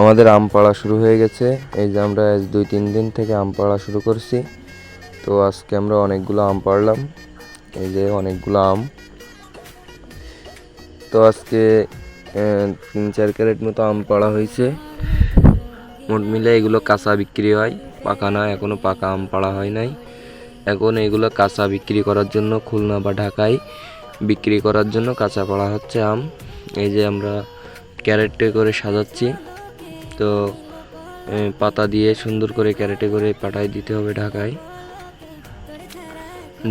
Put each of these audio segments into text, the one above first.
আমাদের আম পাড়া শুরু হয়ে গেছে। এই যে আমরা আজ দুই তিন দিন থেকে আম পাড়া শুরু করছি। তো আজকে আমরা অনেকগুলো আম পাড়লাম। এই যে অনেকগুলো আম। তো আজকে তিন চার ক্যারেট মতো আম পাড়া হয়েছে। মোট মিলে এগুলো কাঁচা বিক্রি হয়। পাকা না এখনও পাকা আম পাড়া হয় নাই। এখন এগুলো কাঁচা বিক্রি করার জন্য খুলনা বা ঢাকায় বিক্রি করার জন্য কাঁচা পাড়া হচ্ছে আম। এই যে আমরা ক্যারেটে করে সাজাচ্ছি। তো পাতা দিয়ে সুন্দর করে ক্যারেটে করে পাঠাই দিতে হবে ঢাকায়।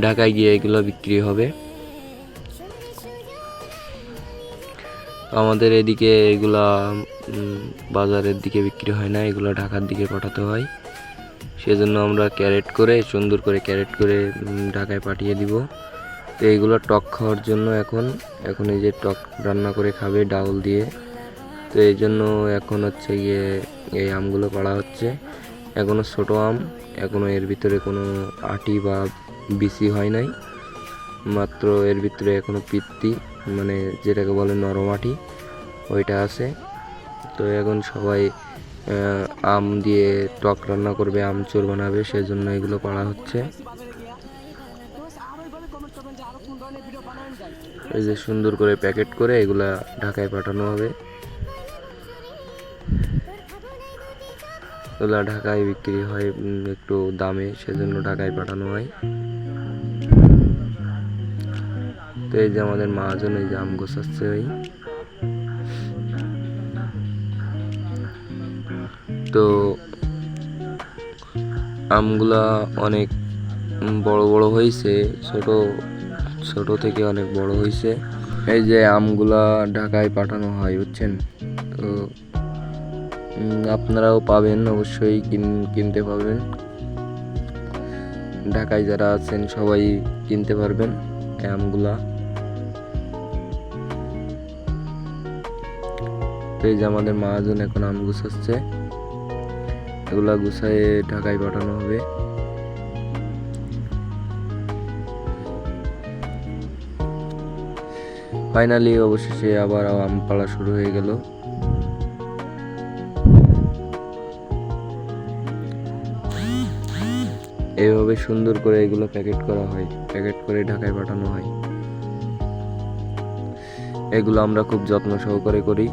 ঢাকায় গিয়ে এগুলো বিক্রি হবে। আমাদের এদিকে এগুলা বাজারের দিকে বিক্রি হয় না, এগুলো ঢাকার দিকে পাঠাতে হয়। সেজন্য আমরা ক্যারেট করে, সুন্দর করে ক্যারেট করে ঢাকায় পাঠিয়ে দিব। তো এইগুলো টক খাওয়ার জন্য এখন এখন এই যে টক রান্না করে খাবে ডাউল দিয়ে। তো এই জন্য এখন হচ্ছে গিয়ে এই আমগুলো পাড়া হচ্ছে। এখনও ছোটো আম এখনও এর ভিতরে কোনো আটি বা বিসি হয় নাই। মাত্র এর ভিতরে এখনও পিত্তি মানে যেটাকে বলে নরম আটি, ওইটা আছে। তো এখন সবাই আম দিয়ে টক রান্না করবে আমচুর বানাবে, সেজন্য এগুলো পাড়া হচ্ছে। এই যে সুন্দর করে প্যাকেট করে এগুলা ঢাকায় পাঠানো হবে। এগুলা ঢাকায় বিক্রি হয় একটু দামে, সেজন্য ঢাকায় পাঠানো হয়। তো এই যে আমাদের মহাজন, এই যে আম গোছাচ্ছে ওই তো আমগুলা অনেক বড় বড় হয়েছে ছোট ছোট থেকে অনেক বড় হয়েছে এই যে আমগুলা ঢাকায় পাঠানো হয়, বুঝছেন? তো আপনারাও পাবেন, অবশ্যই কিন- কিনতে পারবেন। ঢাকায় যারা আছেন, সবাই কিনতে পারবেন আমগুলা এই যে আমাদের মহাজন এখন আম গুছাচ্ছে। এগুলা গুছায়ে ঢাকায় পাঠানো হবে। ফাইনালি অবশেষে আবার আম পাড়া শুরু হয়ে গেল। এইভাবে সুন্দর করে এগুলো প্যাকেট করা হয় প্যাকেট করে ঢাকায় পাঠানো হয়। এগুলো আমরা খুব যত্ন সহকারে করি।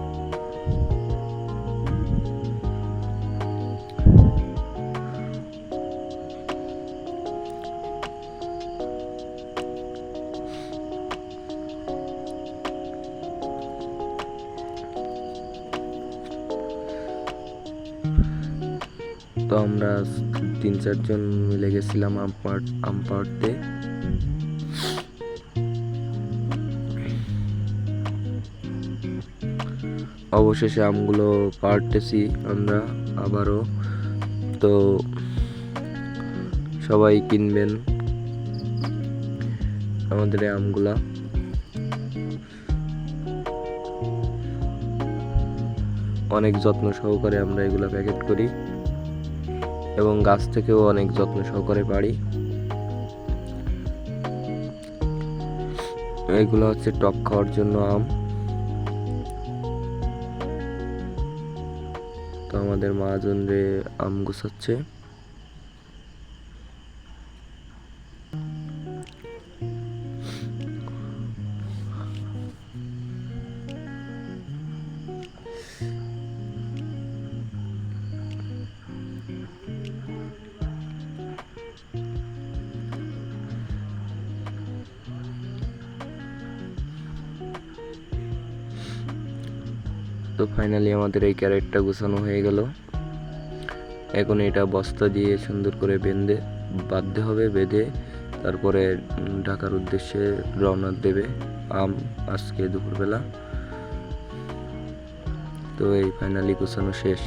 তো আমরা তিন চারজন মিলে গেছিলাম আম পাড় আম পাড়তে অবশেষে আমগুলো পাড়তেছি আমরা আবারও। তো সবাই কিনবেন আমাদের এই আমগুলা। অনেক যত্ন সহকারে আমরা এগুলো প্যাকেট করি। এবং গাছ থেকেও অনেক যত্ন সহকারে পারি। এগুলো হচ্ছে টক খাওয়ার জন্য আম। তো আমাদের মহাজন রে আম গুছাচ্ছে। তো ফাইনালি আমাদের এই ক্যারেটটা গুছানো হয়ে গেল। এখন এটা বস্তা দিয়ে সুন্দর করে বেঁধে, বাঁধতে হবে, বেঁধে তারপরে ঢাকার উদ্দেশ্যে রওনা দেবে আম আজকে দুপুরবেলা। তো এই ফাইনালি গুছানো শেষ।